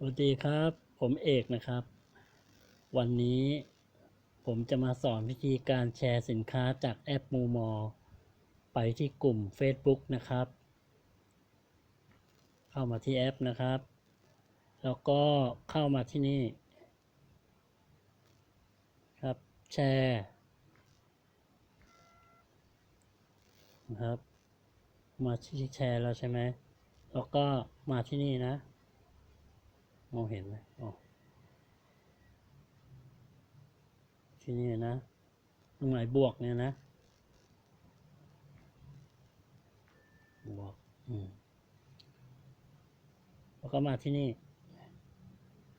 สวัสดีครับ ผมเอกนะครับ วันนี้ผมจะมาสอนวิธีการแชร์สินค้าจากแอปมูมอไปที่กลุ่ม Facebook นะครับ เข้ามาที่แอปนะครับ แล้วก็เข้ามาที่นี่ ครับแชร์นะครับ มาที่แชร์แล้วใช่ไหมแล้วก็มาที่นี่นะ มองเห็นไหมอ๋อที่นี่นะตรงไหนบวกเนี่ยนะบวกอืมแล้วก็มาที่นี่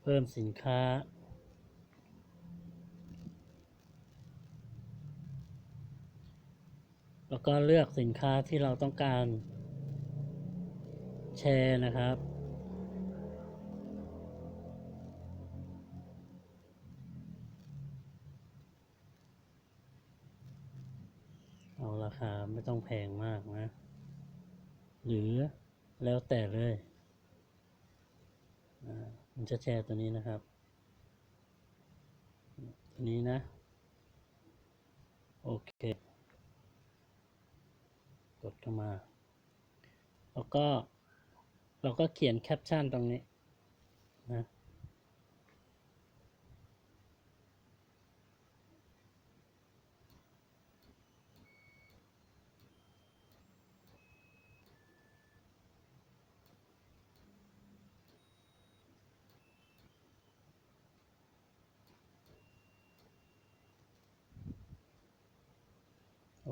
เพิ่มสินค้า แล้วก็เลือกสินค้าที่เราต้องการแชร์นะครับ เอาราคาไม่ต้องแพงมากนะ หรือแล้วแต่เลยมันจะแชร์ตัวนี้นะครับ ตัวนี้นะ โอเค กดเข้ามา แล้วก็เราก็เขียนแคปชั่นตรงนี้นะ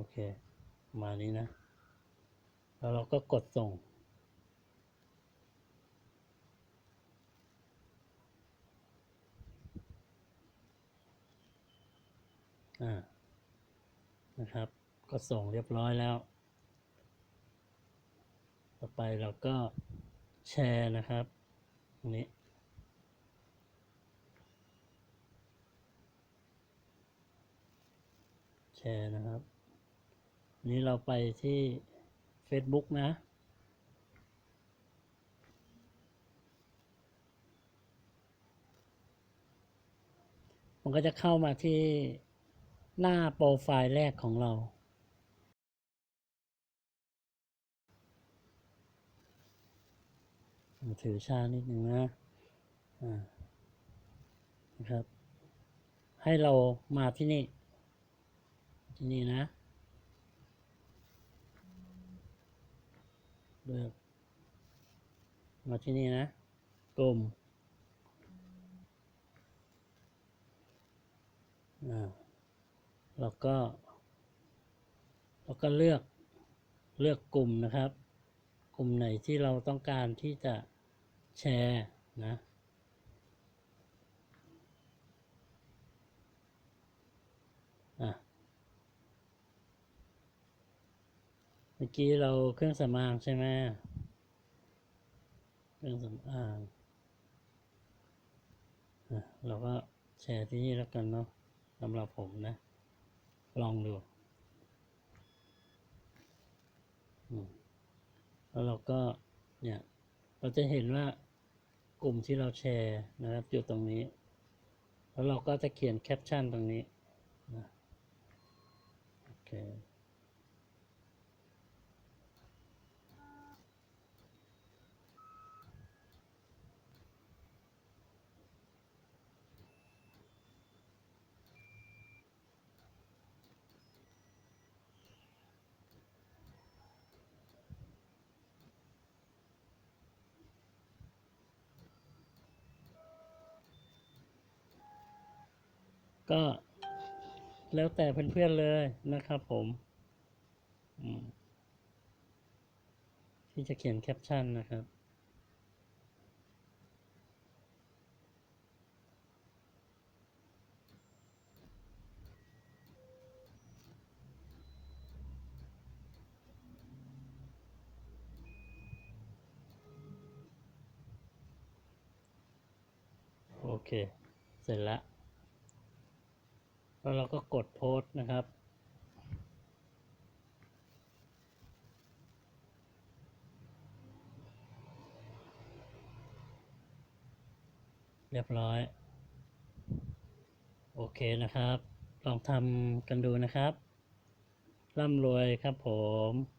เค มานี้นะ แล้วเราก็กดส่ง อ่า นะครับ ก็ส่งเรียบร้อยแล้ว ต่อไปเราก็แชร์นะครับ ตรงนี้แชร์นะครับ นี้เราไปที่ Facebook นะ มันก็จะเข้ามาที่หน้าโปรไฟล์แรกของเรา ถือชานิดหนึ่งนะอ่านะครับ ให้เรามาที่นี่ ที่นี่นะ เลือกมาที่นี่นะกลุ่มแล้วก็แล้วก็เลือกเลือกกลุ่มนะครับ กลุ่มไหนที่เราต้องการที่จะแชร์นะ เมื่อกี้เราเครื่องสำอางใช่ไหมเครื่องสำอางเราก็แชร์ที่นี่แล้วกันเนาะสำหรับผมนะ ลองดูแล้วเราก็เนี่ยเราจะเห็นว่ากลุ่มที่เราแชร์นะครับอยู่ตรงนี้ แล้วเราก็จะเขียนแคปชั่นตรงนี้นะโอเค ก็แล้วแต่เพื่อนๆเลยนะครับผมที่จะเขียนแคปชั่นนะครับ โอเค เสร็จแล้ว แล้วเราก็กดโพสต์นะครับ เรียบร้อย โอเคนะครับ ลองทำกันดูนะครับ ร่ำรวยครับผม